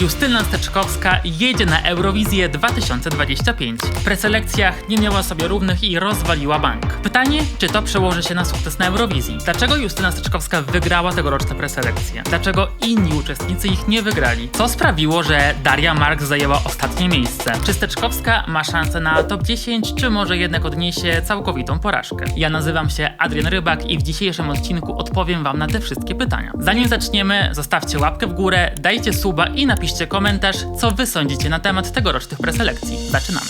Justyna Steczkowska jedzie na Eurowizję 2025. W preselekcjach nie miała sobie równych i rozwaliła bank. Pytanie, czy to przełoży się na sukces na Eurowizji? Dlaczego Justyna Steczkowska wygrała tegoroczne preselekcje? Dlaczego inni uczestnicy ich nie wygrali? Co sprawiło, że Daria Mark zajęła ostatnie miejsce? Czy Steczkowska ma szansę na top 10, czy może jednak odniesie całkowitą porażkę? Ja nazywam się Adrian Rybak i w dzisiejszym odcinku odpowiem wam na te wszystkie pytania. Zanim zaczniemy, zostawcie łapkę w górę, dajcie suba i napiszcie komentarz, co wy sądzicie na temat tegorocznych preselekcji. Zaczynamy.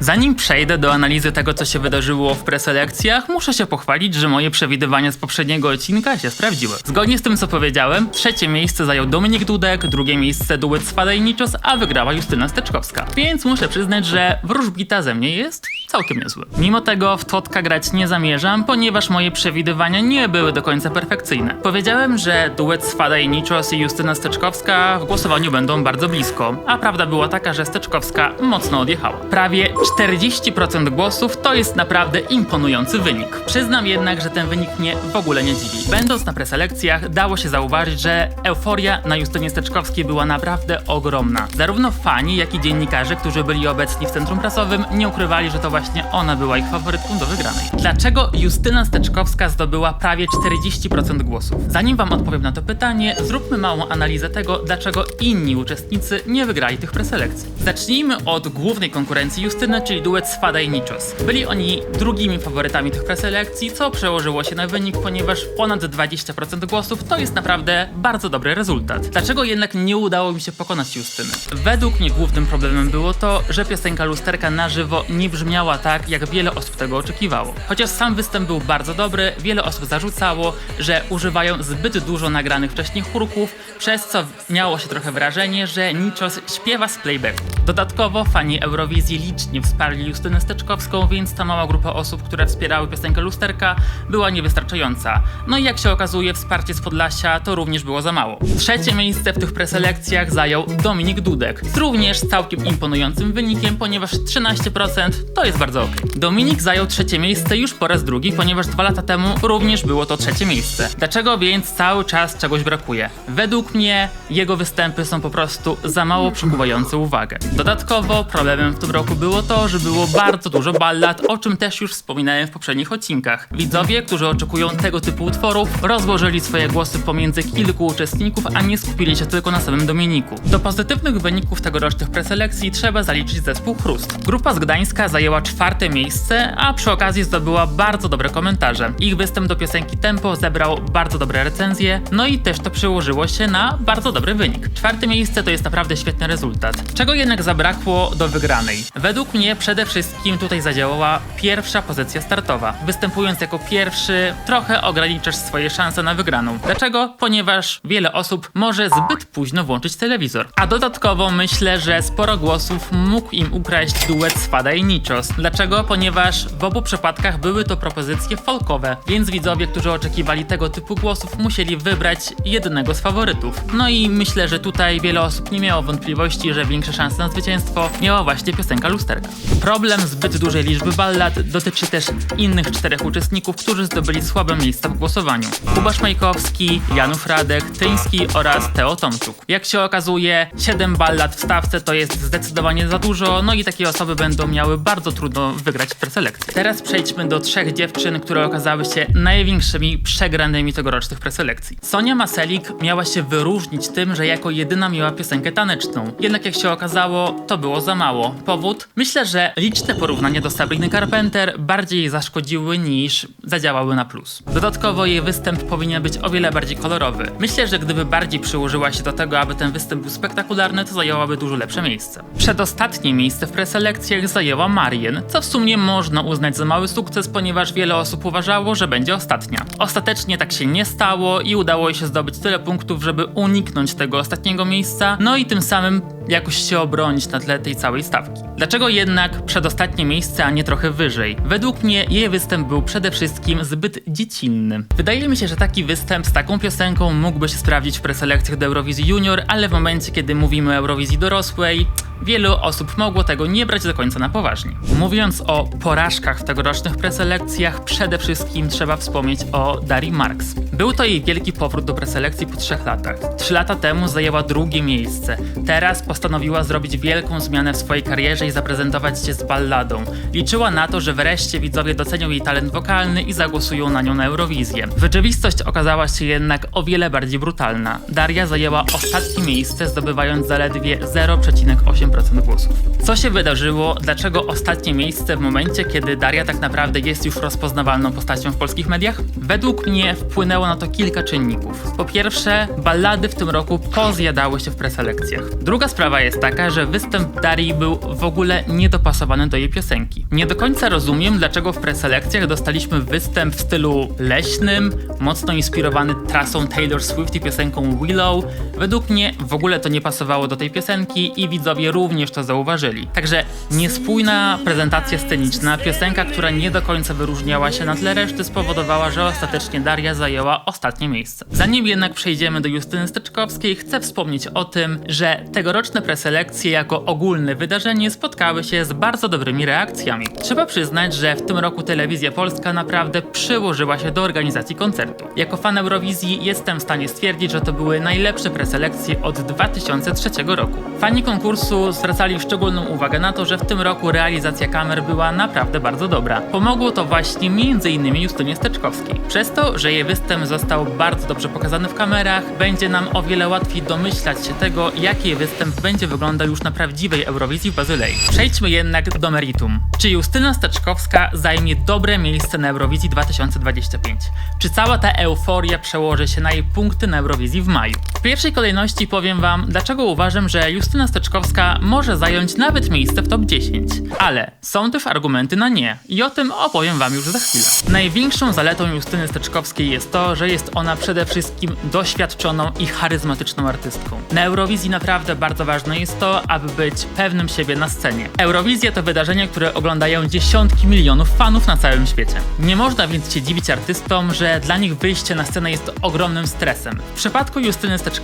Zanim przejdę do analizy tego, co się wydarzyło w preselekcjach, muszę się pochwalić, że moje przewidywania z poprzedniego odcinka się sprawdziły. Zgodnie z tym, co powiedziałem, trzecie miejsce zajął Dominik Dudek, drugie miejsce duet Niczos, a wygrała Justyna Steczkowska. Więc muszę przyznać, że wróżbita ze mnie jest całkiem niezły. Mimo tego w Totka grać nie zamierzam, ponieważ moje przewidywania nie były do końca perfekcyjne. Powiedziałem, że duet Niczos i Justyna Steczkowska w głosowaniu będą bardzo blisko, a prawda była taka, że Steczkowska mocno odjechała. Prawie 40% głosów to jest naprawdę imponujący wynik. Przyznam jednak, że ten wynik mnie w ogóle nie dziwi. Będąc na preselekcjach, dało się zauważyć, że euforia na Justynie Steczkowskiej była naprawdę ogromna. Zarówno fani, jak i dziennikarze, którzy byli obecni w centrum prasowym, nie ukrywali, że to właśnie ona była ich faworytką do wygranej. Dlaczego Justyna Steczkowska zdobyła prawie 40% głosów? Zanim wam odpowiem na to pytanie, zróbmy małą analizę tego, dlaczego inni uczestnicy nie wygrali tych preselekcji. Zacznijmy od głównej konkurencji Justyny, czyli duet Swada i Niczos. Byli oni drugimi faworytami tych preselekcji, co przełożyło się na wynik, ponieważ ponad 20% głosów to jest naprawdę bardzo dobry rezultat. Dlaczego jednak nie udało mi się pokonać Justyny? Według mnie głównym problemem było to, że piosenka lusterka na żywo nie brzmiała tak, jak wiele osób tego oczekiwało. Chociaż sam występ był bardzo dobry, wiele osób zarzucało, że używają zbyt dużo nagranych wcześniej chórków, przez co miało się trochę wrażenie, że Niczos śpiewa z playbacku. Dodatkowo fani Eurowizji licznie wsparli Justynę Steczkowską, więc ta mała grupa osób, które wspierały piosenkę lusterka, była niewystarczająca. No i jak się okazuje, wsparcie z Podlasia to również było za mało. Trzecie miejsce w tych preselekcjach zajął Dominik Dudek, z również całkiem imponującym wynikiem, ponieważ 13% to jest bardzo ok. Dominik zajął trzecie miejsce już po raz drugi, ponieważ dwa lata temu również było to trzecie miejsce. Dlaczego więc cały czas czegoś brakuje? Według mnie jego występy są po prostu za mało przykuwające uwagę. Dodatkowo problemem w tym roku było to, że było bardzo dużo ballad, o czym też już wspominałem w poprzednich odcinkach. Widzowie, którzy oczekują tego typu utworów, rozłożyli swoje głosy pomiędzy kilku uczestników, a nie skupili się tylko na samym Dominiku. Do pozytywnych wyników tegorocznych preselekcji trzeba zaliczyć zespół Chrust. Grupa z Gdańska zajęła czwarte miejsce, a przy okazji zdobyła bardzo dobre komentarze. Ich występ do piosenki Tempo zebrał bardzo dobre recenzje, no i też to przełożyło się na bardzo dobry wynik. Czwarte miejsce to jest naprawdę świetny rezultat. Czego jednak zabrakło do wygranej? Według mnie przede wszystkim tutaj zadziałała pierwsza pozycja startowa. Występując jako pierwszy, trochę ograniczasz swoje szanse na wygraną. Dlaczego? Ponieważ wiele osób może zbyt późno włączyć telewizor. A dodatkowo myślę, że sporo głosów mógł im ukraść duet Swada i Niczos. Dlaczego? Ponieważ w obu przypadkach były to propozycje folkowe, więc widzowie, którzy oczekiwali tego typu głosów, musieli wybrać jednego z faworytów. No i myślę, że tutaj wiele osób nie miało wątpliwości, że większe szanse na zwycięstwo miała właśnie piosenka lusterka. Problem zbyt dużej liczby ballad dotyczy też innych czterech uczestników, którzy zdobyli słabe miejsca w głosowaniu. Kuba Szmajkowski, Janów Radek, Tyński oraz Teo Tomczuk. Jak się okazuje, 7 ballad w stawce to jest zdecydowanie za dużo, no i takie osoby będą miały bardzo trudno wygrać w preselekcji. Teraz przejdźmy do trzech dziewczyn, które okazały się największymi przegranymi tegorocznych preselekcji. Sonia Maselik miała się wyróżnić tym, że jako jedyna miała piosenkę taneczną. Jednak jak się okazało, to było za mało. Powód? Myślę, że liczne porównania do Sabriny Carpenter bardziej zaszkodziły niż zadziałały na plus. Dodatkowo jej występ powinien być o wiele bardziej kolorowy. Myślę, że gdyby bardziej przyłożyła się do tego, aby ten występ był spektakularny, to zajęłaby dużo lepsze miejsce. Przedostatnie miejsce w preselekcjach zajęła Marien, co w sumie można uznać za mały sukces, ponieważ wiele osób uważało, że będzie ostatnia. Ostatecznie tak się nie stało i udało jej się zdobyć tyle punktów, żeby uniknąć tego ostatniego miejsca, no i tym samym jakoś się obronić na tle tej całej stawki. Dlaczego jednak przedostatnie miejsce, a nie trochę wyżej? Według mnie jej występ był przede wszystkim zbyt dziecinny. Wydaje mi się, że taki występ z taką piosenką mógłby się sprawdzić w preselekcjach do Eurowizji Junior, ale w momencie, kiedy mówimy o Eurowizji dorosłej, wielu osób mogło tego nie brać do końca na poważnie. Mówiąc o porażkach w tegorocznych preselekcjach, przede wszystkim trzeba wspomnieć o Darii Marks. Był to jej wielki powrót do preselekcji po trzech latach. Trzy lata temu zajęła drugie miejsce. Teraz postanowiła zrobić wielką zmianę w swojej karierze i zaprezentować się z balladą. Liczyła na to, że wreszcie widzowie docenią jej talent wokalny i zagłosują na nią na Eurowizję. Rzeczywistość okazała się jednak o wiele bardziej brutalna. Daria zajęła ostatnie miejsce, zdobywając zaledwie 0,8% głosów. Co się wydarzyło? Dlaczego ostatnie miejsce w momencie, kiedy Daria tak naprawdę jest już rozpoznawalną postacią w polskich mediach? Według mnie wpłynęło na to kilka czynników. Po pierwsze, ballady w tym roku pozjadały się w preselekcjach. Druga sprawa jest taka, że występ Darii był w ogóle niedopasowany do jej piosenki. Nie do końca rozumiem, dlaczego w preselekcjach dostaliśmy występ w stylu leśnym, mocno inspirowany trasą Taylor Swift i piosenką Willow. Według mnie w ogóle to nie pasowało do tej piosenki i widzowie również to zauważyli. Także niespójna prezentacja sceniczna, piosenka, która nie do końca wyróżniała się na tle reszty, spowodowała, że ostatecznie Daria zajęła ostatnie miejsce. Zanim jednak przejdziemy do Justyny Steczkowskiej, chcę wspomnieć o tym, że tegoroczne preselekcje jako ogólne wydarzenie spotkały się z bardzo dobrymi reakcjami. Trzeba przyznać, że w tym roku telewizja polska naprawdę przyłożyła się do organizacji koncertu. Jako fan Eurowizji jestem w stanie stwierdzić, że to były najlepsze preselekcje od 2003 roku. Fani konkursu zwracali szczególną uwagę na to, że w tym roku realizacja kamer była naprawdę bardzo dobra. Pomogło to właśnie m.in. Justynie Steczkowskiej. Przez to, że jej występ został bardzo dobrze pokazany w kamerach, będzie nam o wiele łatwiej domyślać się tego, jak jej występ będzie wyglądał już na prawdziwej Eurowizji w Bazylei. Przejdźmy jednak do meritum. Czy Justyna Steczkowska zajmie dobre miejsce na Eurowizji 2025? Czy cała ta euforia przełoży się na jej punkty na Eurowizji w maju? Pierwszej kolejności powiem wam, dlaczego uważam, że Justyna Steczkowska może zająć nawet miejsce w top 10. Ale są też argumenty na nie i o tym opowiem wam już za chwilę. Największą zaletą Justyny Steczkowskiej jest to, że jest ona przede wszystkim doświadczoną i charyzmatyczną artystką. Na Eurowizji naprawdę bardzo ważne jest to, aby być pewnym siebie na scenie. Eurowizja to wydarzenie, które oglądają dziesiątki milionów fanów na całym świecie. Nie można więc się dziwić artystom, że dla nich wyjście na scenę jest ogromnym stresem. W przypadku Justyny Steczkowskiej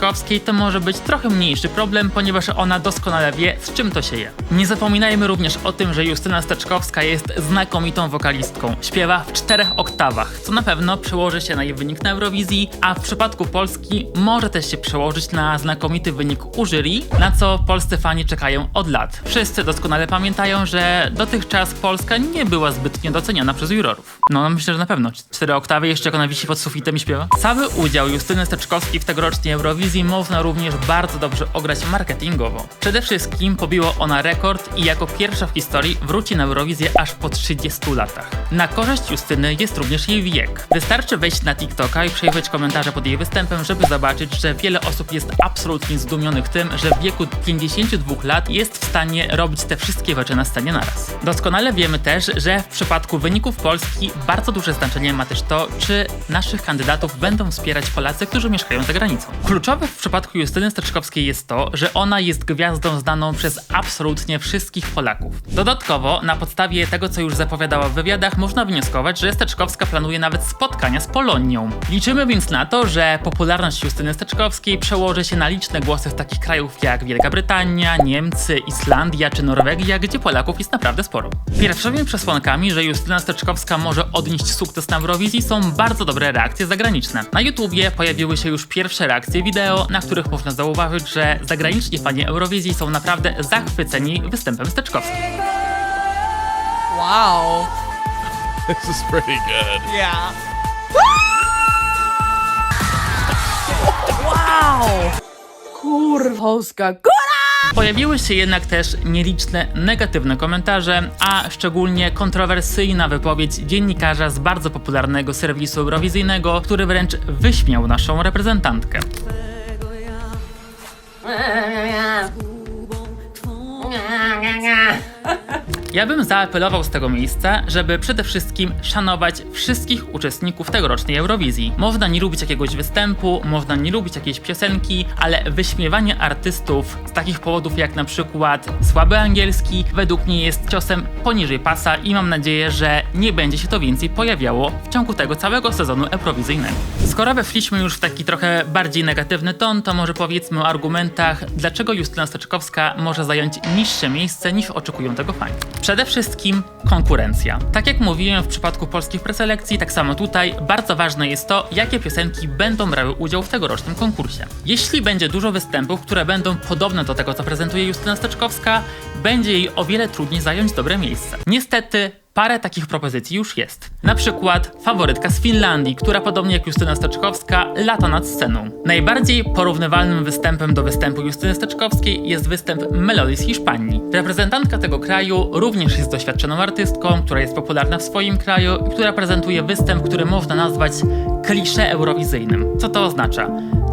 to może być trochę mniejszy problem, ponieważ ona doskonale wie, z czym to się je. Nie zapominajmy również o tym, że Justyna Steczkowska jest znakomitą wokalistką. Śpiewa w czterech oktawach, co na pewno przełoży się na jej wynik na Eurowizji, a w przypadku Polski może też się przełożyć na znakomity wynik u jury, na co polscy fani czekają od lat. Wszyscy doskonale pamiętają, że dotychczas Polska nie była zbytnio doceniana przez jurorów. No myślę, że na pewno. Cztery oktawy, jeszcze jak ona wisi pod sufitem i śpiewa. Cały udział Justyny Steczkowskiej w tegorocznej Eurowizji można również bardzo dobrze ograć marketingowo. Przede wszystkim pobiło ona rekord i jako pierwsza w historii wróci na Eurowizję aż po 30 latach. Na korzyść Justyny jest również jej wiek. Wystarczy wejść na TikToka i przejrzeć komentarze pod jej występem, żeby zobaczyć, że wiele osób jest absolutnie zdumionych tym, że w wieku 52 lat jest w stanie robić te wszystkie rzeczy na scenie naraz. Doskonale wiemy też, że w przypadku wyników Polski bardzo duże znaczenie ma też to, czy naszych kandydatów będą wspierać Polacy, którzy mieszkają za granicą. Kluczowe w przypadku Justyny Steczkowskiej jest to, że ona jest gwiazdą znaną przez absolutnie wszystkich Polaków. Dodatkowo, na podstawie tego, co już zapowiadała w wywiadach, można wnioskować, że Steczkowska planuje nawet spotkania z Polonią. Liczymy więc na to, że popularność Justyny Steczkowskiej przełoży się na liczne głosy w takich krajów jak Wielka Brytania, Niemcy, Islandia czy Norwegia, gdzie Polaków jest naprawdę sporo. Pierwszymi przesłankami, że Justyna Steczkowska może odnieść sukces na Eurowizji są bardzo dobre reakcje zagraniczne. Na YouTubie pojawiły się już pierwsze reakcje wideo, na których można zauważyć, że zagraniczni fani Eurowizji są naprawdę zachwyceni występem Steczkowskiej. Wow. This is pretty good. Yeah. wow. Kurwa, Polska. Kurwa! Pojawiły się jednak też nieliczne negatywne komentarze, a szczególnie kontrowersyjna wypowiedź dziennikarza z bardzo popularnego serwisu eurowizyjnego, który wręcz wyśmiał naszą reprezentantkę. Ja bym zaapelował z tego miejsca, żeby przede wszystkim szanować wszystkich uczestników tegorocznej Eurowizji. Można nie lubić jakiegoś występu, można nie lubić jakiejś piosenki, ale wyśmiewanie artystów z takich powodów jak na przykład słaby angielski według mnie jest ciosem poniżej pasa i mam nadzieję, że nie będzie się to więcej pojawiało w ciągu tego całego sezonu Eurowizyjnego. Skoro weszliśmy już w taki trochę bardziej negatywny ton, to może powiedzmy o argumentach, dlaczego Justyna Stoczkowska może zająć niższe miejsce niż oczekują tego fani. Przede wszystkim konkurencja. Tak jak mówiłem w przypadku polskich preselekcji, tak samo tutaj bardzo ważne jest to, jakie piosenki będą brały udział w tegorocznym konkursie. Jeśli będzie dużo występów, które będą podobne do tego, co prezentuje Justyna Stoczkowska, będzie jej o wiele trudniej zająć dobre miejsce. Niestety, Parę takich propozycji już jest. Na przykład faworytka z Finlandii, która podobnie jak Justyna Stoczkowska lata nad sceną. Najbardziej porównywalnym występem do występu Justyny Stoczkowskiej jest występ Melody z Hiszpanii. Reprezentantka tego kraju również jest doświadczoną artystką, która jest popularna w swoim kraju i która prezentuje występ, który można nazwać klisze eurowizyjnym. Co to oznacza?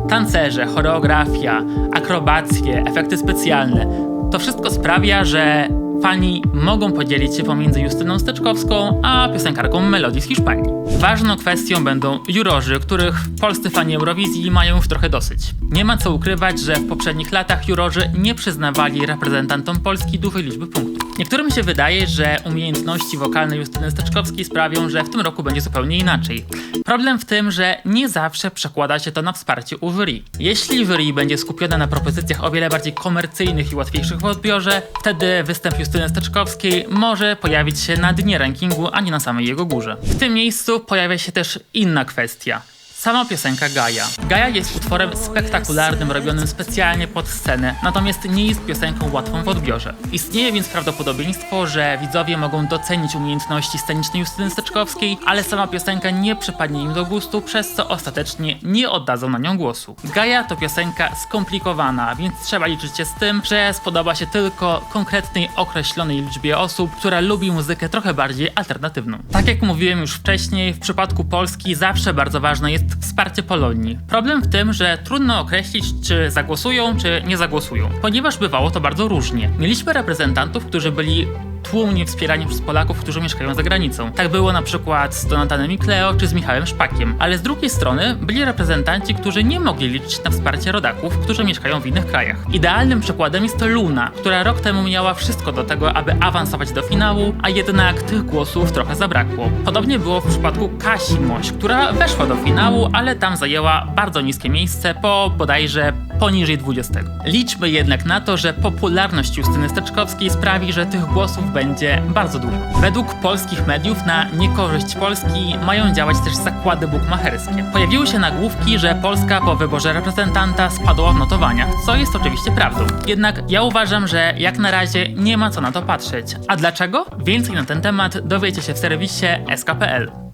Tancerze, choreografia, akrobacje, efekty specjalne. To wszystko sprawia, że fani mogą podzielić się pomiędzy Justyną Steczkowską a piosenkarką Melodii z Hiszpanii. Ważną kwestią będą jurorzy, których polscy fani Eurowizji mają już trochę dosyć. Nie ma co ukrywać, że w poprzednich latach jurorzy nie przyznawali reprezentantom Polski dużej liczby punktów. Niektórym się wydaje, że umiejętności wokalne Justyny Steczkowskiej sprawią, że w tym roku będzie zupełnie inaczej. Problem w tym, że nie zawsze przekłada się to na wsparcie u jury. Jeśli jury będzie skupione na propozycjach o wiele bardziej komercyjnych i łatwiejszych w odbiorze, wtedy występ Justyny Steczkowskiej może pojawić się na dnie rankingu, a nie na samej jego górze. W tym miejscu pojawia się też inna kwestia. Sama piosenka Gaja. Gaja jest utworem spektakularnym, robionym specjalnie pod scenę, natomiast nie jest piosenką łatwą w odbiorze. Istnieje więc prawdopodobieństwo, że widzowie mogą docenić umiejętności scenicznej Justyny Steczkowskiej, ale sama piosenka nie przypadnie im do gustu, przez co ostatecznie nie oddadzą na nią głosu. Gaja to piosenka skomplikowana, więc trzeba liczyć się z tym, że spodoba się tylko konkretnej, określonej liczbie osób, która lubi muzykę trochę bardziej alternatywną. Tak jak mówiłem już wcześniej, w przypadku Polski zawsze bardzo ważne jest wsparcie Polonii. Problem w tym, że trudno określić, czy zagłosują, czy nie zagłosują, ponieważ bywało to bardzo różnie. Mieliśmy reprezentantów, którzy byli tłumnie wspierani przez Polaków, którzy mieszkają za granicą. Tak było na przykład z Donatanem i Cleo czy z Michałem Szpakiem. Ale z drugiej strony byli reprezentanci, którzy nie mogli liczyć na wsparcie rodaków, którzy mieszkają w innych krajach. Idealnym przykładem jest Luna, która rok temu miała wszystko do tego, aby awansować do finału, a jednak tych głosów trochę zabrakło. Podobnie było w przypadku Kasi Moś, która weszła do finału, ale tam zajęła bardzo niskie miejsce po bodajże poniżej 20. Liczmy jednak na to, że popularność Justyny Steczkowskiej sprawi, że tych głosów będzie bardzo dużo. Według polskich mediów na niekorzyść Polski mają działać też zakłady bukmacherskie. Pojawiły się nagłówki, że Polska po wyborze reprezentanta spadła w notowaniach, co jest oczywiście prawdą. Jednak ja uważam, że jak na razie nie ma co na to patrzeć. A dlaczego? Więcej na ten temat dowiecie się w serwisie sk.pl.